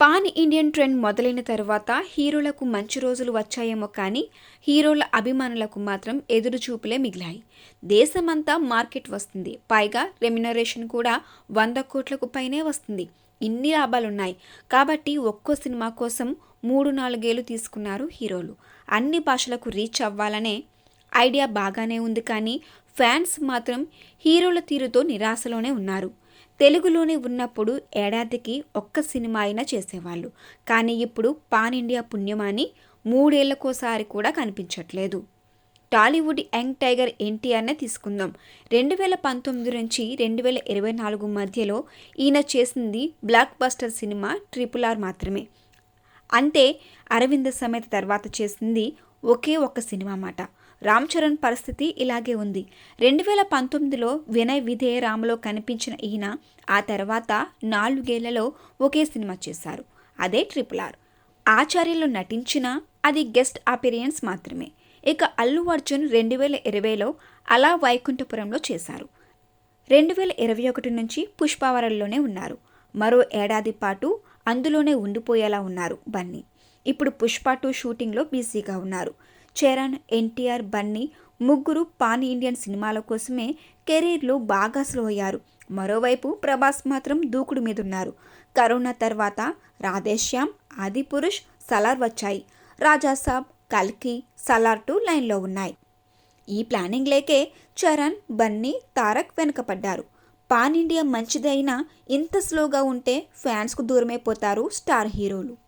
Pan Indian trend మొదలైన తర్వాత హీరోలకు మంచి రోజులు వచ్చాయేమో కానీ హీరోల అభిమానులకు మాత్రం ఎదురు చూపులే మిగిలాయి. దేశమంతా మార్కెట్ వస్తుంది. పైగా రెమ్యునరేషన్ కూడా వంద కోట్లకు పైనే వస్తుంది. ఇన్ని లాభాలున్నాయి. కాబట్టి ఒక్కో సినిమా కోసం మూడు నాలుగేళ్ళు తీసుకున్నారు హీరోలు. అన్ని భాషలకు రీచ్ అవ్వాలనే ఐడియా బాగానే ఉంది కానీ ఫ్యాన్స్ మాత్రం హీరోల తీరుతో నిరాశలోనే ఉన్నారు. తెలుగులోనే ఉన్నప్పుడు ఏడాదికి ఒక్క సినిమా అయినా చేసేవాళ్ళు. కానీ ఇప్పుడు పాన్ ఇండియా పుణ్యమాని మూడేళ్ళకోసారి కూడా కనిపించట్లేదు. టాలీవుడ్ యంగ్ టైగర్ ఎన్టీఆర్నే తీసుకుందాం. రెండు వేల పంతొమ్మిది నుంచి రెండు వేల ఇరవై నాలుగు మధ్యలో ఈయన చేసింది blockbuster cinema triple R మాత్రమే. అంటే అరవింద సమేత తర్వాత చేసింది ఒకే ఒక్క సినిమా మాట. రామ్ చరణ్ పరిస్థితి ఇలాగే ఉంది. రెండు వేల పంతొమ్మిదిలో వినయ్ విధేయ రామలో కనిపించిన ఈయన ఆ తర్వాత నాలుగేళ్ళలో ఒకే సినిమా చేశారు. అదే ట్రిపుల్ ఆర్. ఆచార్యలో నటించిన అది గెస్ట్ అపీరియన్స్ మాత్రమే. ఇక అల్లు అర్జున్ రెండు వేల ఇరవైలో అలా వైకుంఠపురంలో చేశారు. రెండు వేల ఇరవై ఒకటి నుంచి పుష్పవరంలోనే ఉన్నారు. మరో ఏడాది పాటు అందులోనే ఉండిపోయేలా ఉన్నారు బన్నీ. ఇప్పుడు పుష్ప టూ షూటింగ్లో బిజీగా ఉన్నారు. చరణ్ ఎన్టీఆర్ బన్నీ ముగ్గురు పాన్ ఇండియన్ సినిమాల కోసమే కెరీర్లో బాగా స్లో అయ్యారు. మరోవైపు ప్రభాస్ మాత్రం దూకుడు మీదున్నారు. కరోనా తర్వాత రాధేశ్యామ్ ఆదిపురుష్ సలార్ వచ్చాయి. రాజాసాబ్ కల్కి సలార్ టూ లైన్లో ఉన్నాయి. ఈ ప్లానింగ్ లేకే చరణ్ బన్నీ తారక్ వెనుకపడ్డారు పాన్ ఇండియా మంచిదైనా ఇంత స్లోగా ఉంటే ఫ్యాన్స్కు దూరమైపోతారు స్టార్ హీరోలు.